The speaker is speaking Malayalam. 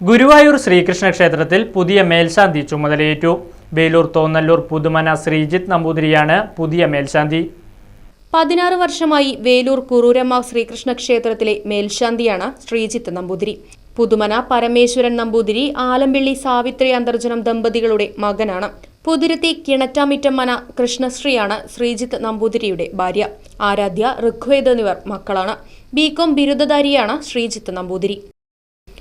ഗുരുവായൂർ ശ്രീകൃഷ്ണ ക്ഷേത്രത്തിൽ പുതിയ മേൽശാന്തി ചുമതലയേറ്റു. വേലൂർ തോന്നല്ലൂർ പുതുമന ശ്രീജിത്ത് നമ്പൂതിരിയാണ് പുതിയ മേൽശാന്തി. പതിനാറ് വർഷമായി വേലൂർ കുറൂരമ്മ ശ്രീകൃഷ്ണ ക്ഷേത്രത്തിലെ മേൽശാന്തിയാണ് ശ്രീജിത്ത് നമ്പൂതിരി. പുതുമന പരമേശ്വരൻ നമ്പൂതിരി ആലമ്പിള്ളി സാവിത്രി അന്തർജനം ദമ്പതികളുടെ മകനാണ്. പുതിരത്തി കിണറ്റാമിറ്റമ്മന കൃഷ്ണശ്രീയാണ് ശ്രീജിത്ത് നമ്പൂതിരിയുടെ ഭാര്യ. ആരാധ്യ ഋഗ്വേദ് എന്നിവർ മക്കളാണ്. B Com ബിരുദധാരിയാണ് Sreejith Namboothiri.